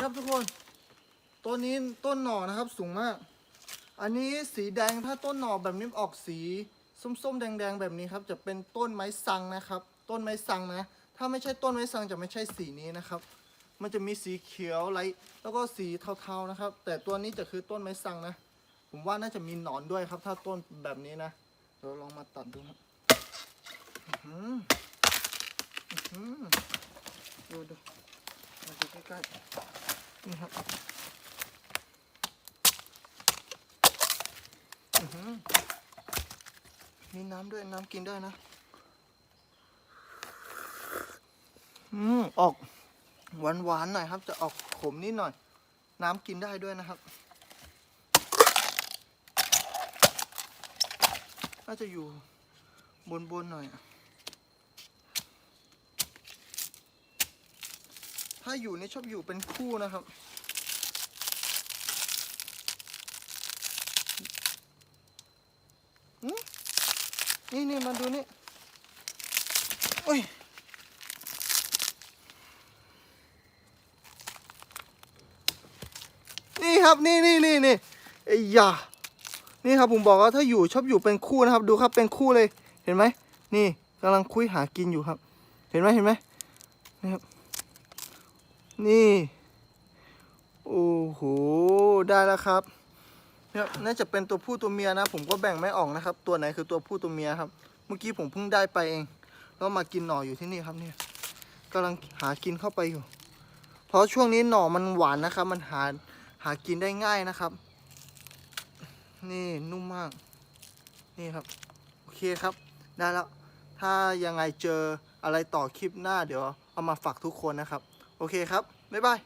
ครับทุกคนต้นนี้ต้นหน่อนะครับสูงมาก อันนี้สีแดงถ้าต้นหน่อแบบนี้ออกสีส้มๆ แดงๆ แบบนี้ครับ จะเป็นต้นไม้สังนะครับ ต้นไม้สังนะ ถ้าไม่ใช่ต้นไม้สังจะไม่ใช่สีนี้นะครับ มันจะมีสีเขียวไลท์แล้วก็สีเทาๆนะครับ แต่ตัวนี้จะคือต้นไม้สังนะ ผมว่าน่าจะมีหนอนด้วยครับ ถ้าต้นแบบนี้นะเราลองมาตัดดูครับอือหืออื้อหือดูดูมาดูใกล้ๆ นี่ครับมีน้ำด้วยน้ำกินได้นะ อืม ออกหวานหวานๆหน่อยครับ จะออกขมนิดหน่อย น้ำกินได้ด้วยนะครับ น่าจะอยู่บนบนๆหน่อยอะ ถ้าอยู่นี่ชอบอยู่เป็นคู่นะครับหืมนี่นี่มาดูนี่โอ้ยนี่ครับนี่นี่นี่นี่ไอ้ยานี่ครับผมบอกว่าถ้าอยู่ชอบอยู่เป็นคู่นะครับ ดูครับเป็นคู่เลยเห็นไหมนี่กำลังคุยหากินอยู่ครับ เห็นไหมเห็นไหมนี่ครับ นี่ โอ้โห ได้แล้วครับเนี่ยน่าจะเป็นตัวผู้ตัวเมียนะ ผมก็แบ่งไม่ออกนะครับ ตัวไหนคือตัวผู้ตัวเมียครับ เมื่อกี้ผมเพิ่งได้ไปเอง แล้วมากินหน่ออยู่ที่นี่ครับเนี่ยกำลังหากินเข้าไปอยู่ เพราะช่วงนี้หน่อมันหวานนะครับ มันหาหากินได้ง่ายนะครับ นี่นุ่มมาก นี่ครับ โอเคครับ ได้แล้ว ถ้ายังไงเจออะไรต่อคลิปหน้าเดี๋ยว เอามาฝากทุกคนนะครับ โอเคครับ บ๊ายบาย